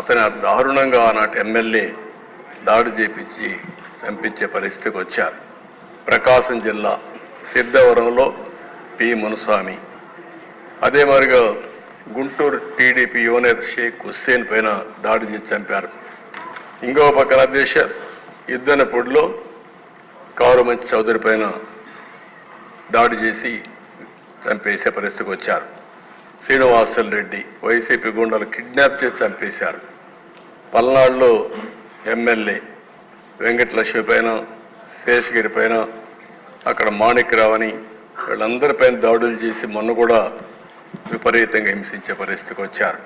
అతని దారుణంగా ఆనాటి ఎమ్మెల్యే దాడి చేపించి చంపించే పరిస్థితికి వచ్చారు. ప్రకాశం జిల్లా సిద్ధవరంలో పి. మునుస్వామి అదే మాదిరిగా గుంటూరు టీడీపీ యువనేత షేక్ హుస్సేన్ పైన దాడి చేసి చంపారు. ఇంకో పక్కన దేశ యుద్ధనపుడిలో కారు మంచి చౌదరి పైన దాడి చేసి చంపేసే పరిస్థితికి వచ్చారు. శ్రీనివాసులు రెడ్డి వైసీపీ గుండాలు కిడ్నాప్ చేసి చంపేశారు. పల్నాడులో ఎమ్మెల్యే వెంకటలక్ష్మి పైన శేషగిరి పైన అక్కడ మాణిక్యరావు అని వీళ్ళందరిపైన దాడులు చేసి మొన్న కూడా విపరీతంగా హింసించే పరిస్థితికి వచ్చారు.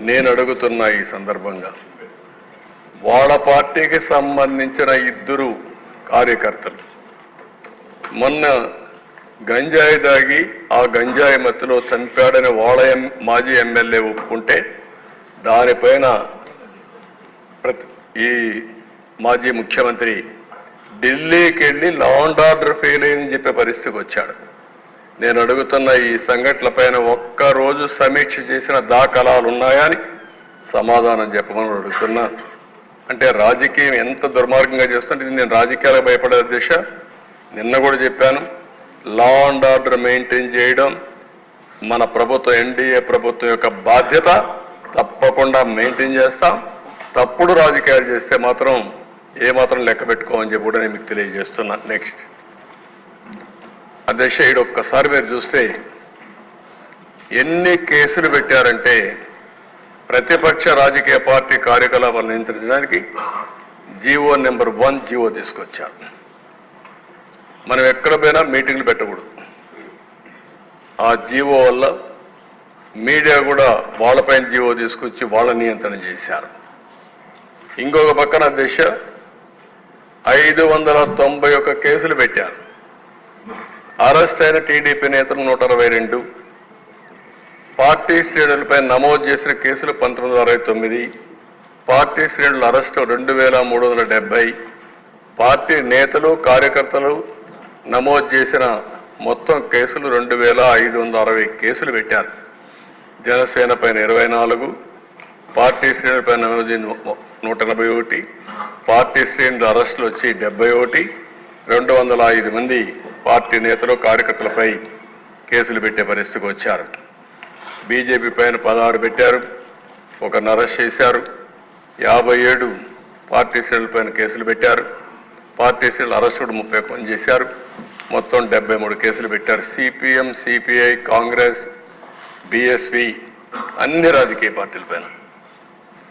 నేను అడుగుతున్న ఈ సందర్భంగా వాళ్ళ పార్టీకి సంబంధించిన ఇద్దరు కార్యకర్తలు మొన్న గంజాయి దాగి ఆ గంజాయి మత్తులో చంపాడని వాళ్ళ ఎం- మాజీ ఎమ్మెల్యే ఒప్పుకుంటే దానిపైన ప్రతి- ఈ మాజీ ముఖ్యమంత్రి ఢిల్లీకి వెళ్ళి లాండ్ ఆర్డర్ ఫెయిల్ అయిందని చెప్పే పరిస్థితికి వచ్చాడు. నేను అడుగుతున్న ఈ సంఘటనల పైన ఒక్కరోజు సమీక్ష చేసిన దాఖలాలు ఉన్నాయా అని సమాధానం చెప్పమని అడుగుతున్నా. అంటే రాజకీయం ఎంత దుర్మార్గంగా చేస్తుంటే ఇది నేను రాజకీయాలకు భయపడే దిశ. నిన్న కూడా చెప్పాను లా అండ్ ఆర్డర్ మెయింటైన్ చేయడం మన ప్రభుత్వం ఎన్డీఏ ప్రభుత్వం యొక్క బాధ్యత. తప్పకుండా మెయింటైన్ చేస్తాం. తప్పుడు రాజకీయాలు చేస్తే మాత్రం ఏ మాత్రం లెక్క పెట్టుకోమని చెప్పి కూడా నేను మీకు తెలియజేస్తున్నా. నెక్స్ట్ అధ్యక్ష ఇడు ఒక్కసారి మీరు చూస్తే ఎన్ని కేసులు పెట్టారంటే ప్రతిపక్ష రాజకీయ పార్టీ కార్యకలాపాలు నియంత్రించడానికి జీవో నెంబర్ వన్ జీవో తీసుకొచ్చారు. మనం ఎక్కడ పోయినా మీటింగ్లు పెట్టకూడదు. ఆ జీవో వల్ల మీడియా కూడా వాళ్ళపైన జీవో తీసుకొచ్చి వాళ్ళ నియంత్రణ చేశారు. ఇంకొక పక్కన దిశ ఐదు వందల తొంభై ఒక్క కేసులు పెట్టారు. అరెస్ట్ అయిన టీడీపీ నేతలు నూట అరవై రెండు. పార్టీ శ్రేణులపై నమోదు చేసిన కేసులు పంతొమ్మిది వందల అరవై తొమ్మిది. పార్టీ శ్రేణుల అరెస్టు రెండు వేల మూడు వందల డెబ్బై పార్టీ నేతలు కార్యకర్తలు నమోదు చేసిన మొత్తం కేసులు రెండు వేల ఐదు వందల అరవై కేసులు పెట్టారు. జనసేన పైన ఇరవై నాలుగు పార్టీ శ్రేణులపై నమోదు నూట ఎనభై ఒకటి పార్టీ శ్రేణులు అరెస్టులు వచ్చి డెబ్బై ఒకటి రెండు వందల ఐదు మంది పార్టీ నేతలు కార్యకర్తలపై కేసులు పెట్టే పరిస్థితికి వచ్చారు. బీజేపీ పైన పదహారు పెట్టారు ఒకరిని అరెస్ట్ చేశారు యాభై ఏడు పార్టీ శ్రేణుల పైన కేసులు పెట్టారు పార్టీ శ్రేణులు అరెస్టుడు ముప్పై పని చేశారు. మొత్తం డెబ్బై మూడు కేసులు పెట్టారు. సిపిఎం సిపిఐ కాంగ్రెస్ బిఎస్పి అన్ని రాజకీయ పార్టీల పైన.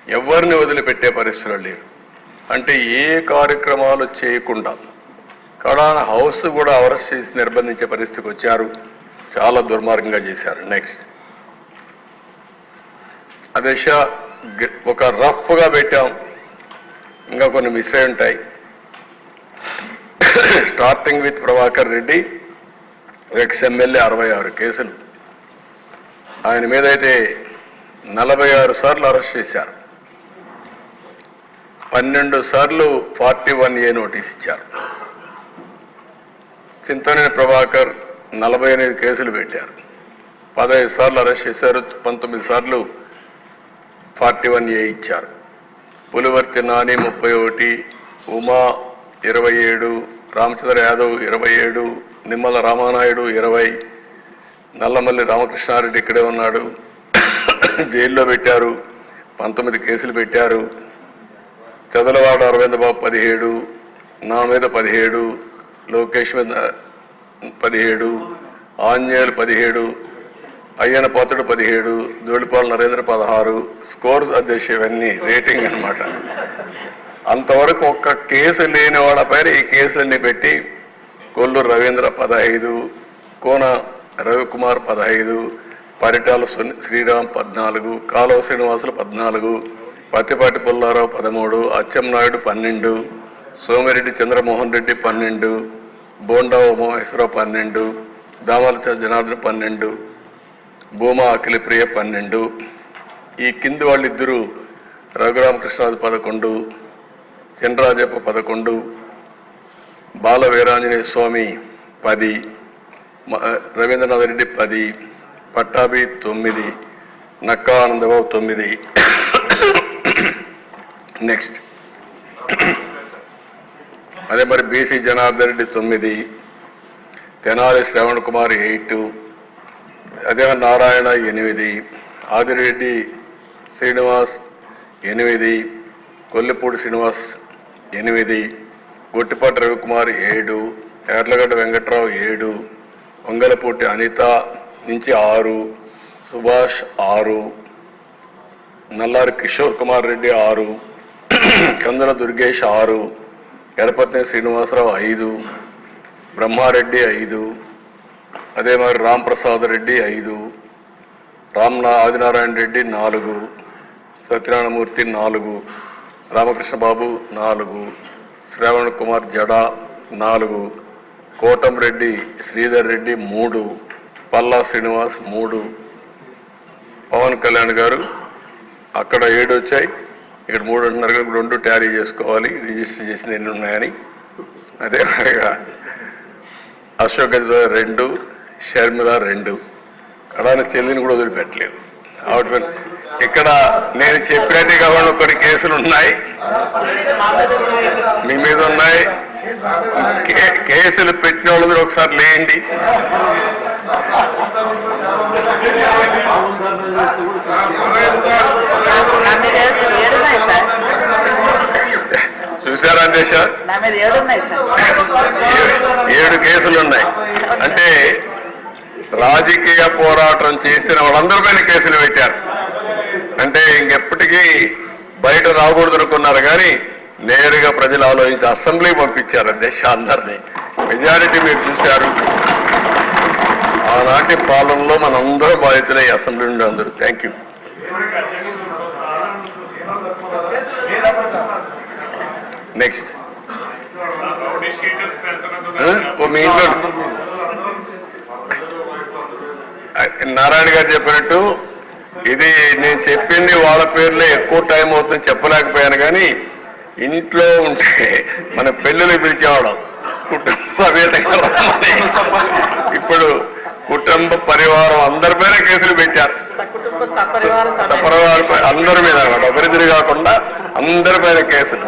ఎవరిని వదిలిపెట్టే పరిస్థితులు లేరు అంటే ఏ కార్యక్రమాలు చేయకుండా కడాన హౌస్ కూడా అరెస్ట్ చేసి నిర్బంధించే పరిస్థితికి వచ్చారు. చాలా దుర్మార్గంగా చేశారు. నెక్స్ట్ అదే షా- గ- ఒక రఫ్గా పెట్టాం. ఇంకా కొన్ని మిస్ అయి ఉంటాయి. Starting with Prabhakar Reddy ex MLA అరవై ఆరు కేసులు. ఆయన మీద అయితే నలభై ఆరు సార్లు అరెస్ట్ చేశారు. పన్నెండు సార్లు ఫార్టీ వన్ ఏ నోటీస్ ఇచ్చారు. చింతనేని ప్రభాకర్ నలభై ఎనిమిది కేసులు పెట్టారు. పదహైదు సార్లు అరెస్ట్ చేశారు పంతొమ్మిది సార్లు ఫార్టీ వన్ ఏ ఇచ్చారు. పులివర్తి నాని ముప్పై ఒకటి ఉమా ఇరవై ఏడు రామచంద్ర యాదవ్ ఇరవై ఏడు నిమ్మల రామానాయుడు ఇరవై నల్లమల్లి రామకృష్ణారెడ్డి ఇక్కడే ఉన్నాడు. జైల్లో పెట్టారు పంతొమ్మిది కేసులు పెట్టారు. చదలవాడ అరవింద బాబు పదిహేడు నా మీద పదిహేడు లోకేష్ మీద పదిహేడు ఆంజనేయులు పదిహేడు అయ్యన పోతడు పదిహేడు జోడిపాల నరేంద్ర పదహారు స్కోర్స్ అధ్యక్ష ఇవన్నీ రేటింగ్ అన్నమాట. అంతవరకు ఒక్క కేసు లేని వాళ్ళపైన ఈ కేసులన్నీ పెట్టి కొల్లూరు రవీంద్ర పదహైదు కోన రవికుమార్ పదహైదు పరిటాల శ్రీరామ్ పద్నాలుగు కాలువ శ్రీనివాసులు పద్నాలుగు పత్తిపాటి పుల్లారావు పదమూడు అచ్చెంనాయుడు పన్నెండు సోమిరెడ్డి చంద్రమోహన్ రెడ్డి పన్నెండు బోండా ఉమహేశ్వరరావు పన్నెండు దామలచ జనార్దన్ పన్నెండు భూమా అఖిలప్రియ పన్నెండు. ఈ కింది వాళ్ళిద్దరూ రఘురామకృష్ణరాజు పదకొండు చినరాజప్ప పదకొండు బాల వీరాంజనేయ స్వామి పది మ- రవీంద్రనాథ్ రెడ్డి పది పట్టాభి తొమ్మిది నక్కా ఆనందబాబు తొమ్మిది. నెక్స్ట్ అదే మరి బీసీ జనార్దన్ రెడ్డి తొమ్మిది తెనాలి శ్రవణ్ కుమార్ ఎయిట్ అదే నారాయణ ఎనిమిది ఆదిరెడ్డి శ్రీనివాస్ ఎనిమిది కొల్లిపూడి శ్రీనివాస్ ఎనిమిది గొట్టిపాటి రవికుమార్ ఏడు ఎర్లగడ్డ వెంకట్రావు ఏడు వంగలపూటి అనిత నుంచి ఆరు సుభాష్ ఆరు నల్లారి కిషోర్ కుమార్ రెడ్డి ఆరు కందుల దుర్గేష్ ఆరు గణపతి శ్రీనివాసరావు ఐదు బ్రహ్మారెడ్డి ఐదు అదే మరి రాంప్రసాద్ రెడ్డి ఐదు రామ్నా ఆదినారాయణ రెడ్డి నాలుగు సత్యనారాయణమూర్తి నాలుగు రామకృష్ణబాబు నాలుగు శ్రావణ్ కుమార్ జడా నాలుగు కోటంరెడ్డి శ్రీధర్ రెడ్డి మూడు పల్లా శ్రీనివాస్ మూడు. పవన్ కళ్యాణ్ గారు అక్కడ ఏడు వచ్చాయి ఇక్కడ మూడు ఇప్పుడు రెండు ట్యారీ చేసుకోవాలి రిజిస్టర్ చేసిన ఎన్ని ఉన్నాయని. అదే మాదిరిగా అశోక్ రెండు షర్మిల రెండు. కడాని చెల్లిని కూడా వదిలిపెట్టలేదు. ఆవిడ ఇక్కడ నేను చెప్పినట్టు కావాలి కొన్ని కేసులు ఉన్నాయి. మీ మీద ఉన్నాయి. కే- కేసులు పెట్టిన వాళ్ళు మీరు ఒకసారి లేండి. ఏడున్నాయి సార్. ఏడు కేసులు ఉన్నాయి. అంటే రాజకీయ పోరాటం చేసిన వాళ్ళందరి పైన కేసులు పెట్టారు. అంటే ఇంకెప్పటికీ బయట రాకూడదు అనుకున్నారు కానీ నేరుగా ప్రజలు ఆలోచించి అసెంబ్లీ పంపించారు అధ్యక్ష అందరినీ. మెజారిటీ మీరు చూశారు. ఆనాటి పాలనలో మనందరూ బాధితులై అసెంబ్లీ నుండి అందరూ థ్యాంక్ నెక్స్ట్ ఓ మీ ఇంట్లో నారాయణ గారు చెప్పినట్టు ఇది నేను చెప్పింది వాళ్ళ పేర్లే ఎక్కువ టైం అవుతుంది చెప్పలేకపోయాను కానీ ఇంట్లో ఉంటే మన పెళ్ళిళ్ళు పిలిచేవాళ్ళం. కుటుంబ సమేతంగా. ఇప్పుడు కుటుంబ పరివారం అందరి పైన కేసులు పెట్టారు. సపరివార అందరి మీద ఒకరిద్దరు కాకుండా అందరి పైన కేసులు.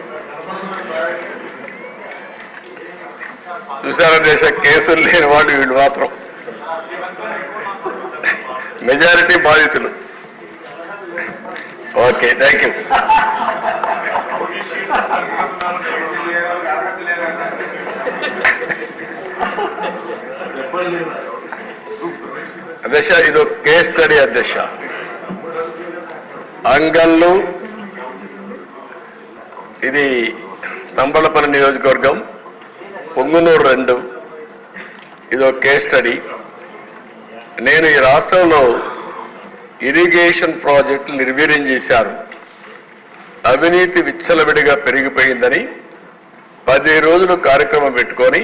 చూసారా దేశ కేసులు లేని వాళ్ళు వీళ్ళు మాత్రం. మెజారిటీ బాధితులు. ఓకే థ్యాంక్ యూ అధ్యక్ష ఇది ఒక కేస్ స్టడీ అధ్యక్ష. అంగళ్ళు ఇది తంబళపల్లి నియోజకవర్గం. పొంగునూరు రెండు. ఇదో కేస్ స్టడీ నేను ఈ రాష్ట్రంలో ఇరిగేషన్ ప్రాజెక్టులు నిర్వీర్యం చేశారు అవినీతి విచ్చలవిడిగా పెరిగిపోయిందని పది రోజులు కార్యక్రమం పెట్టుకొని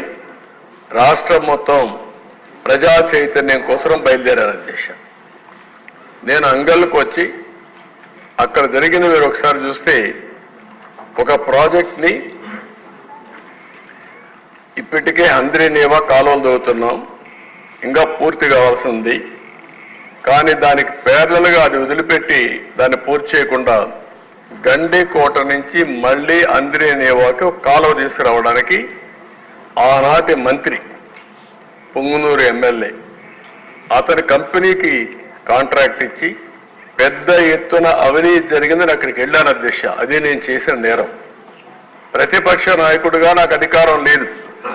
రాష్ట్రం మొత్తం ప్రజా చైతన్యం కోసం బయలుదేరారు అధ్యక్ష నేను అంగళ్ళకు వచ్చి అక్కడ జరిగిన మీరు ఒకసారి చూస్తే ఒక ప్రాజెక్ట్ని ఇప్పటికే అంద్రినేవా కాలువలు దవ్వుతున్నాం ఇంకా పూర్తి కావాల్సి ఉంది. కానీ దానికి పేర్లలుగా అది వదిలిపెట్టి దాన్ని పూర్తి చేయకుండా గండి కోట నుంచి మళ్ళీ అంద్రినేవాకి ఒక కాలువ తీసుకురావడానికి ఆనాటి మంత్రి పొంగునూరు ఎమ్మెల్యే అతని కంపెనీకి కాంట్రాక్ట్ ఇచ్చి పెద్ద ఎత్తున అవినీతి జరిగిందని అక్కడికి వెళ్ళాను అధ్యక్ష. అదే నేను చేసిన నేరం. ప్రతిపక్ష నాయకుడిగా నాకు అధికారం లేదు.